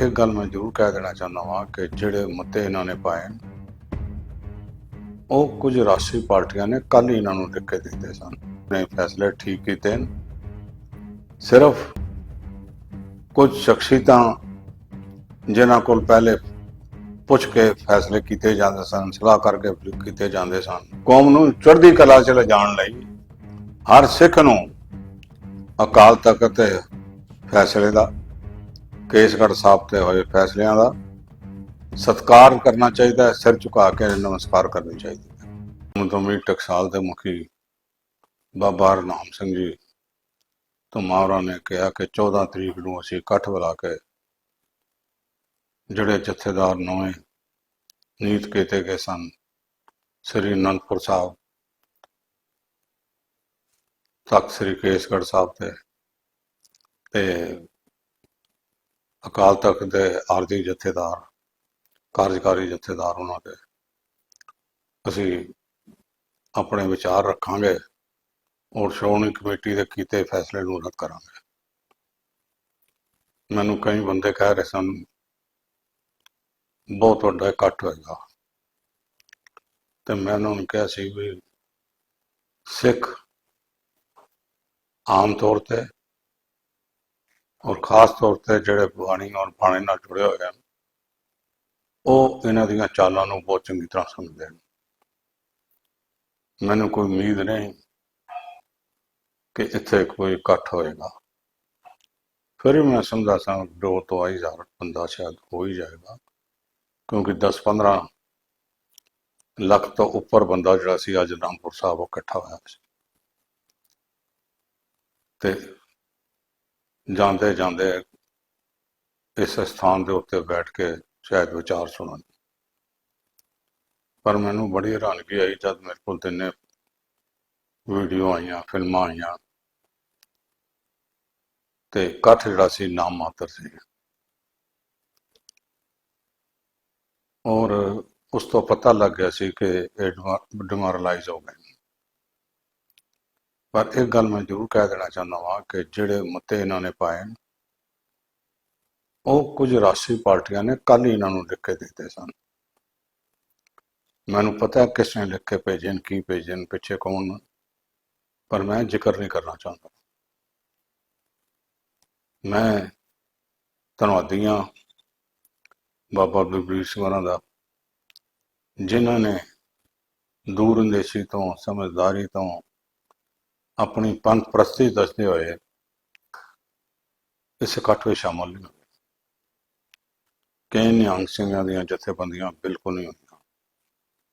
ਇੱਕ ਗੱਲ ਮੈਂ ਜ਼ਰੂਰ ਕਹਿ ਦੇਣਾ ਚਾਹੁੰਦਾ ਹਾਂ ਕਿ ਜਿਹੜੇ ਮੁੱਦੇ ਇਹਨਾਂ ਨੇ ਪਾਏ ਉਹ ਕੁਝ ਰਾਸ਼ਟਰੀ ਪਾਰਟੀਆਂ ਨੇ ਕੱਲ ਇਹਨਾਂ ਨੂੰ ਲਿਖ ਕੇ ਦਿੱਤੇ ਸਨ। ਨੇ ਫੈਸਲੇ ਠੀਕ ਕੀਤੇ ਸਿਰਫ ਕੁਝ ਸ਼ਖਸੀਅਤਾਂ ਜਿਨ੍ਹਾਂ ਕੋਲ ਪਹਿਲੇ ਪੁੱਛ ਕੇ ਫੈਸਲੇ ਕੀਤੇ ਜਾਂਦੇ ਸਨ, ਸਲਾਹ ਕਰਕੇ ਕੀਤੇ ਜਾਂਦੇ ਸਨ। ਕੌਮ ਨੂੰ ਚੜ੍ਹਦੀ ਕਲਾ 'ਚ ਲਿਜਾਣ ਲਈ ਹਰ ਸਿੱਖ ਨੂੰ ਅਕਾਲ ਤਖਤ ਫੈਸਲੇ ਦਾ ਕੇਸਗੜ੍ਹ ਸਾਹਿਬ ਤੇ ਹੋਏ ਫੈਸਲਿਆਂ ਦਾ ਸਤਿਕਾਰ ਕਰਨਾ ਚਾਹੀਦਾ ਹੈ, ਸਿਰ ਝੁਕਾ ਕੇ ਨਮਸਕਾਰ ਕਰਨੀ ਚਾਹੀਦੀ ਹੈ। ਮੁੰਦਮੀ ਟਕਸਾਲ ਦੇ ਮੁਖੀ ਬਾਬਾ ਹਰਨਾਮ ਸਿੰਘ ਜੀ ਤੁਮਾਰਾ ਨੇ ਕਿਹਾ ਕਿ 14 ਤਰੀਕ ਨੂੰ ਅਸੀਂ ਇਕੱਠ ਬੁਲਾ ਕੇ ਜਿਹੜੇ ਜਥੇਦਾਰ ਨਵੇਂ ਨੀਤ ਕੀਤੇ ਗਏ ਸਨ, ਸ੍ਰੀ ਅਨੰਦਪੁਰ ਸਾਹਿਬ ਤਖਤ ਸ੍ਰੀ ਕੇਸਗੜ੍ਹ ਸਾਹਿਬ ਤੇ ਤੇ ਅਕਾਲ ਤਖਤ ਦੇ ਆਰਜੀ ਜਥੇਦਾਰ, ਕਾਰਜਕਾਰੀ ਜਥੇਦਾਰ ਉਹਨਾਂ ਦੇ। ਅਸੀਂ ਆਪਣੇ ਵਿਚਾਰ ਰੱਖਾਂਗੇ ਔਰ ਸ਼੍ਰੋਮਣੀ ਕਮੇਟੀ ਦੇ ਕੀਤੇ ਫੈਸਲੇ ਨੂੰ ਰੱਦ ਕਰਾਂਗੇ। ਮੈਨੂੰ ਕਈ ਬੰਦੇ ਕਹਿ ਰਹੇ ਸਨ, ਬਹੁਤ ਵੱਡਾ ਇਕੱਠ ਹੋਏਗਾ। ਤੇ ਮੈਂ ਉਹਨਾਂ ਨੂੰ ਕਿਹਾ ਸੀ ਵੀ ਸਿੱਖ ਆਮ ਤੌਰ ਤੇ ਔਰ ਖਾਸ ਤੌਰ ਤੇ ਜਿਹੜੇ ਬਾਣੀ ਔਰ ਬਾਣੇ ਨਾਲ ਜੁੜੇ ਹੋਏ ਹਨ, ਉਹ ਇਹਨਾਂ ਦੀਆਂ ਚਾਲਾਂ ਨੂੰ ਬਹੁਤ ਚੰਗੀ ਤਰ੍ਹਾਂ ਸਮਝਦੇ ਹਨ। ਮੈਨੂੰ ਕੋਈ ਉਮੀਦ ਨਹੀਂ ਕਿ ਇੱਥੇ ਕੋਈ ਇਕੱਠ ਹੋਏਗਾ। ਫਿਰ ਵੀ ਮੈਂ ਸਮਝਦਾ ਸਾਂ ਦੋ ਤੋਂ ਆਈ ਹਜ਼ਾਰ ਬੰਦਾ ਸ਼ਾਇਦ ਹੋ ਹੀ ਜਾਏਗਾ, ਕਿਉਂਕਿ 10-15 ਲੱਖ ਤੋਂ ਉੱਪਰ ਬੰਦਾ ਜਿਹੜਾ ਸੀ ਅੱਜ ਰਾਮਪੁਰ ਸਾਹਿਬ ਉਹ ਇਕੱਠਾ ਹੋਇਆ ਸੀ। ਤੇ ਜਾਂਦੇ ਜਾਂਦੇ ਇਸ ਸਥਾਨ ਦੇ ਉੱਤੇ ਬੈਠ ਕੇ ਸ਼ਾਇਦ ਵਿਚਾਰ ਸੁਣਨ। ਪਰ ਮੈਨੂੰ ਬੜੀ ਹੈਰਾਨਗੀ ਆਈ ਜਦ ਮੇਰੇ ਕੋਲ ਤਿੰਨੇ ਵੀਡੀਓ ਆਈਆਂ, ਫਿਲਮਾਂ ਆਈਆਂ ਤੇ ਇਕੱਠ ਜਿਹੜਾ ਸੀ ਨਾਮ ਮਾਤਰ ਸੀ। ਔਰ ਉਸ ਤੋਂ ਪਤਾ ਲੱਗ ਗਿਆ ਸੀ ਕਿ ਇਹ ਡਿਮੋਰਲਾਈਜ਼ ਹੋ ਗਏ। ਪਰ ਇੱਕ ਗੱਲ ਮੈਂ ਜ਼ਰੂਰ ਕਹਿ ਦੇਣਾ ਚਾਹੁੰਦਾ ਹਾਂ ਕਿ ਜਿਹੜੇ ਮੁੱਦੇ ਇਹਨਾਂ ਨੇ ਪਾਏ ਉਹ ਕੁਝ ਰਾਸ਼ਟਰੀ ਪਾਰਟੀਆਂ ਨੇ ਕੱਲ ਹੀ ਇਹਨਾਂ ਨੂੰ ਲਿਖ ਕੇ ਦਿੱਤੇ ਸਨ। ਮੈਨੂੰ ਪਤਾ ਕਿਸ ਨੇ ਲਿਖ ਕੇ ਭੇਜੇ ਕੀ ਭੇਜੇ ਨੇ, ਪਿੱਛੇ ਕੌਣ ਪਰ ਮੈਂ ਜ਼ਿਕਰ ਨਹੀਂ ਕਰਨਾ ਚਾਹੁੰਦਾ। ਮੈਂ ਧੰਨਵਾਦੀ ਹਾਂ ਬਾਬਾ ਬਲਬੀਰ ਸਿੰਘ ਹੋਰਾਂ ਦਾ, ਜਿਨ੍ਹਾਂ ਨੇ ਦੂਰ ਅੰਦੇਸ਼ੀ ਤੋਂ, ਸਮਝਦਾਰੀ ਤੋਂ ਆਪਣੀ ਪੰਥ ਪ੍ਰਸਤੀ ਦੱਸਦੇ ਹੋਏ ਇਸ ਇਕੱਠ ਵਿੱਚ ਸ਼ਾਮਲ ਨਹੀਂ ਹੋਏ। ਕਈ ਨਿਹੰਗ ਸਿੰਘਾਂ ਦੀਆਂ ਜਥੇਬੰਦੀਆਂ ਬਿਲਕੁਲ ਨਹੀਂ ਹੋਈਆਂ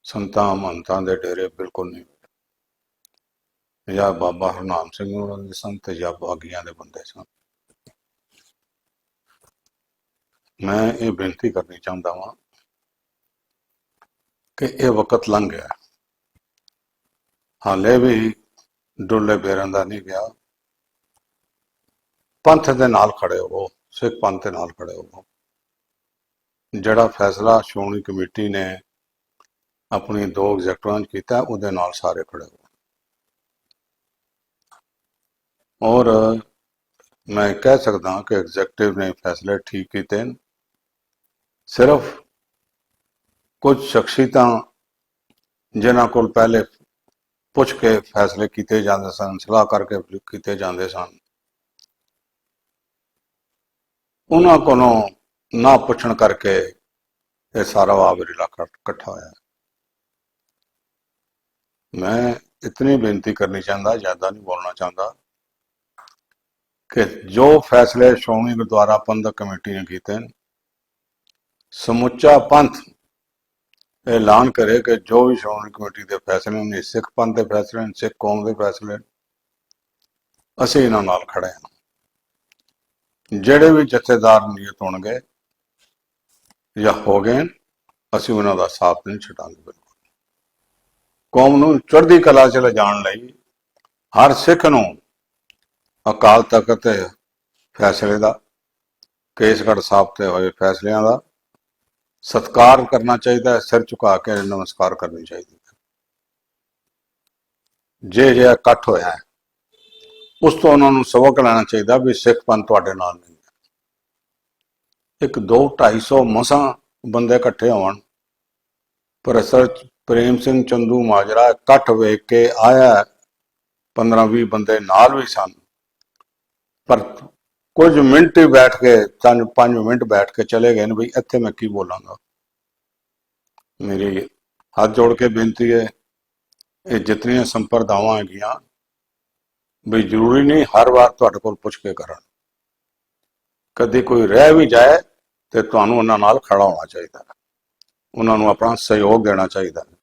ਸੰਤਾਂ ਮਹੰਤਾਂ ਦੇ ਡੇਰੇ ਬਿਲਕੁਲ ਨਹੀਂ ਹੋਏ ਜਾਂ ਬਾਬਾ ਹਰਨਾਮ ਸਿੰਘ ਉਹਨਾਂ ਦੇ ਸੰਤ ਜਾਂ ਬਾਗੀਆਂ ਦੇ ਬੰਦੇ ਸਨ। ਮੈਂ ਇਹ ਬੇਨਤੀ ਕਰਨੀ ਚਾਹੁੰਦਾ ਹਾਂ ਕਿ ਇਹ ਵਕਤ ਲੰਘ ਗਿਆ। ਹਾਲੇ ਵੀ ਡੁੱਲੇ ਬੇਰਾਂ ਦਾ ਨਹੀਂ ਗਿਆ। ਪੰਥ ਦੇ ਨਾਲ ਖੜੇ ਹੋਵੋ, ਸਿੱਖ ਪੰਥ ਦੇ ਨਾਲ ਖੜੇ ਹੋਵੋ। ਜਿਹੜਾ ਫੈਸਲਾ ਸ਼੍ਰੋਮਣੀ ਕਮੇਟੀ ਨੇ ਆਪਣੀ ਦੋ ਐਗਜ਼ੈਕਟਰਾਂ 'ਚ ਕੀਤਾ, ਉਹਦੇ ਨਾਲ ਸਾਰੇ ਖੜੇ ਹੋ ਔਰ ਮੈਂ ਕਹਿ ਸਕਦਾ ਕਿ ਐਗਜ਼ੈਕਟਿਵ ਨੇ ਫੈਸਲੇ ਠੀਕ ਕੀਤੇ ਨੇ। ਸਿਰਫ ਕੁਝ ਸ਼ਖਸੀਅਤਾਂ ਜਿਨ੍ਹਾਂ ਕੋਲ ਪਹਿਲੇ ਪੁੱਛ ਕੇ ਫੈਸਲੇ ਕੀਤੇ ਜਾਂਦੇ ਸਨ, ਸਲਾਹ ਕਰਕੇ ਕੀਤੇ ਜਾਂਦੇ ਸਨ। ਉਹਨਾਂ ਕੋਲੋਂ ਨਾ ਪੁੱਛਣ ਕਰਕੇ ਇਹ ਸਾਰਾ ਆਵਰ ਇਲਾਕਾ ਇਕੱਠਾ ਹੋਇਆ। ਮੈਂ ਇਤਨੀ ਬੇਨਤੀ ਕਰਨੀ ਚਾਹੁੰਦਾ, ਜ਼ਿਆਦਾ ਨਹੀਂ ਬੋਲਣਾ ਚਾਹੁੰਦਾ, ਕਿ ਜੋ ਫੈਸਲੇ ਸ਼੍ਰੋਮਣੀ ਗੁਰਦੁਆਰਾ ਪ੍ਰਬੰਧਕ ਕਮੇਟੀ ਨੇ ਕੀਤੇ ਸਮੁੱਚਾ ਪੰਥ ਐਲਾਨ ਕਰੇ ਕਿ ਜੋ ਵੀ ਸ਼੍ਰੋਮਣੀ ਕਮੇਟੀ ਦੇ ਫੈਸਲੇ ਨੇ, ਸਿੱਖ ਪੰਥ ਦੇ ਫੈਸਲੇ ਨੇ, ਸਿੱਖ ਕੌਮ ਦੇ ਫੈਸਲੇ ਨੇ, ਅਸੀਂ ਇਹਨਾਂ ਨਾਲ ਖੜੇ ਹਾਂ। ਜਿਹੜੇ ਵੀ ਜਥੇਦਾਰ ਨਿਯਤ ਹੋਣਗੇ ਜਾਂ ਹੋ ਗਏ ਅਸੀਂ ਉਹਨਾਂ ਦਾ ਸਾਥ ਨਹੀਂ ਛੱਡਾਂਗੇ ਬਿਲਕੁਲ। ਕੌਮ ਨੂੰ ਚੜ੍ਹਦੀ ਕਲਾ 'ਚ ਲਿਜਾਣ ਲਈ ਹਰ ਸਿੱਖ ਨੂੰ ਅਕਾਲ ਤਖਤ ਫੈਸਲੇ ਦਾ, ਕੇਸਗੜ੍ਹ ਸਾਹਿਬ ਤੇ ਹੋਏ ਫੈਸਲਿਆਂ ਦਾ ਸਤਿਕਾਰ ਕਰਨਾ ਚਾਹੀਦਾ ਹੈ, ਸਿਰ ਝੁਕਾ ਕੇ ਨਮਸਕਾਰ ਕਰਨੀ ਚਾਹੀਦੀ ਹੈ। ਜੇ ਜੇ ਇਕੱਠ ਹੋਇਆ ਹੈ, ਉਸ ਤੋਂ ਉਹਨਾਂ ਨੂੰ ਸਬਕ ਲੈਣਾ ਚਾਹੀਦਾ ਵੀ ਸਿੱਖ ਪੰਥ ਤੁਹਾਡੇ ਨਾਲ ਨਹੀਂ ਹੈ। ਇੱਕ 2 250 ਮਸਾਂ ਬੰਦੇ ਇਕੱਠੇ ਹੋਣ ਪ੍ਰੋਫੈਸਰ ਪ੍ਰੇਮ ਸਿੰਘ ਚੰਦੂ ਮਾਜਰਾ ਇਕੱਠ ਵੇਖ ਕੇ ਆਇਆ 15 20 ਬੰਦੇ ਨਾਲ ਵੀ ਸਨ, ਪਰ ਕੁਝ ਮਿੰਟ ਹੀ ਬੈਠ ਕੇ, ਤਿੰਨ ਪੰਜ ਮਿੰਟ ਬੈਠ ਕੇ ਚਲੇ ਗਏ ਨੇ ਵੀ ਇੱਥੇ ਮੈਂ ਕੀ ਬੋਲਾਂਗਾ? ਮੇਰੀ ਹੱਥ ਜੋੜ ਕੇ ਬੇਨਤੀ ਹੈ, ਇਹ ਜਿਤਨੀਆਂ ਸੰਪਰਦਾਵਾਂ ਹੈਗੀਆਂ ਵੀ ਜ਼ਰੂਰੀ ਨਹੀਂ ਹਰ ਵਾਰ ਤੁਹਾਡੇ ਕੋਲ ਪੁੱਛ ਕੇ ਕਰਨ। ਕਦੇ ਕੋਈ ਰਹਿ ਵੀ ਜਾਏ ਤੇ ਤੁਹਾਨੂੰ ਉਹਨਾਂ ਨਾਲ ਖੜਾ ਹੋਣਾ ਚਾਹੀਦਾ। ਉਹਨਾਂ ਨੂੰ ਆਪਣਾ ਸਹਿਯੋਗ ਦੇਣਾ ਚਾਹੀਦਾ।